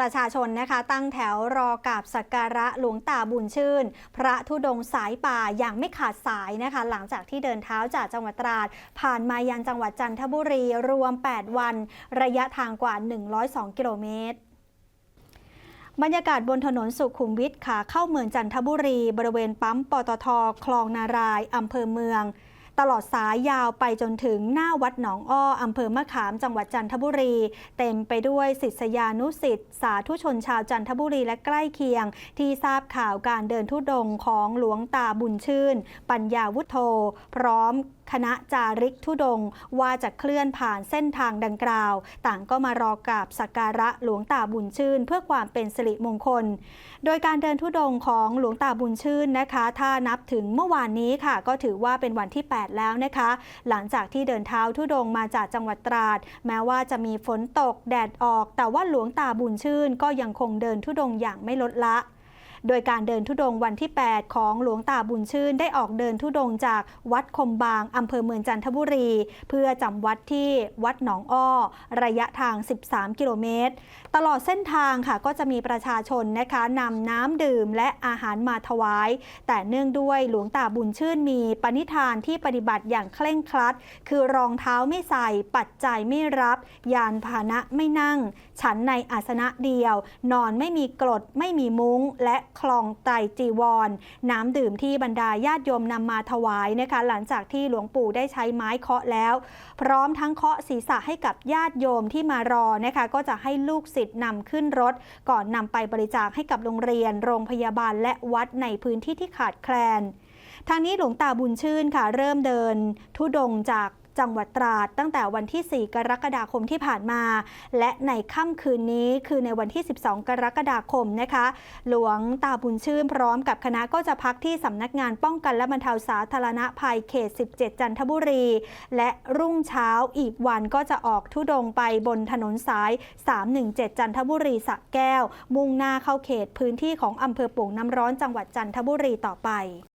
ประชาชนนะคะตั้งแถวรอกับสักการะหลวงตาบุญชื่น พระธุดงสายป่าอย่างไม่ขาดสายนะคะ หลังจากที่เดินเท้าจากจังหวัดตราด ผ่านมายังจังหวัดจันทบุรีรวม 8 วัน ระยะทางกว่า 102 กิโลเมตรบรรยากาศบนถนนสุขุมวิทขาเข้าเมืองจันทบุรี บริเวณปั๊มปตท คลองนารายอำเภอเมือง ตลอดสายยาวไปจนถึงหน้าวัดหนองอ้ออำเภอมะขามจังหวัดจันทบุรี เต็มไปด้วยศิษยานุสิษย์สาธุชนชาวจันทบุรีและใกล้เคียง ที่ทราบข่าวการเดินทุดงค์ของหลวงตาบุญชื่น ปัญญาวุฒโธพร้อม คณะจาริกทุดง ว่าจะเคลื่อนผ่านเส้นทางดังกล่าว ต่างก็มารอกราบสักการะหลวงตาบุญชื่น เพื่อความเป็นสิริมงคล โดยการเดินทุดงของหลวงตาบุญชื่นนะคะ ถ้านับถึงเมื่อวานนี้ค่ะ ก็ถือว่าเป็นวันที่ 8 แล้วนะคะ หลังจากที่เดินเท้าทุดงมาจากจังหวัดตราด แม้ว่าจะมีฝนตกแดดออก แต่ว่าหลวงตาบุญชื่น ก็ยังคงเดินทุดงอย่างไม่ลดละ โดยการเดินทุดงวันที่ 8 ของหลวงตาบุญชื่น ได้ออกเดินทุดงจากวัดคมบางอำเภอเมืองจันทบุรี เพื่อจำวัดที่วัดหนองอ้อ ระยะทาง 13 กิโลเมตร ตลอดเส้นทางค่ะก็จะมีประชาชนนะคะนำน้ำดื่มและอาหารมาถวาย แต่เนื่องด้วยหลวงตาบุญชื่นมีปณิธานที่ปฏิบัติอย่างเคร่งครัด คือรองเท้าไม่ใส่ ปัจจัยไม่รับ ยานพาหนะไม่นั่ง ฉันในอาสนะเดียว นอนไม่มีกรดไม่มีมุ้ง และ คลองไตรจีวร น้ำดื่มที่บรรดาญาติโยมนำมาถวายนะคะหลังจากที่หลวงปู่ได้ใช้ไม้เคาะแล้ว พร้อมทั้งเคาะศีรษะให้กับญาติโยมที่มารอนะคะก็จะให้ลูกศิษย์นำขึ้นรถ ก่อนนำไปบริจาคให้กับโรงเรียน โรงพยาบาลและวัดในพื้นที่ที่ขาดแคลนทางนี้หลวงตาบุญชื่นค่ะ เริ่มเดินทุดงจาก จังหวัดตราดตั้งแต่วันที่ 4 กรกฎาคมที่ผ่านมา และในค่ำคืนนี้คือในวันที่ 12 กรกฎาคมนะคะ หลวงตาบุญชื่นพร้อมกับคณะก็จะพักที่สำนักงานป้องกันและบรรเทาสาธารณภัยเขต 17 จันทบุรี และรุ่งเช้าอีกวันก็จะออกทุดงไปบนถนนสาย 317 จันทบุรีสระแก้ว มุ่งหน้าเข้าเขตพื้นที่ของอำเภอโป่งน้ำร้อนจังหวัดจันทบุรีต่อไป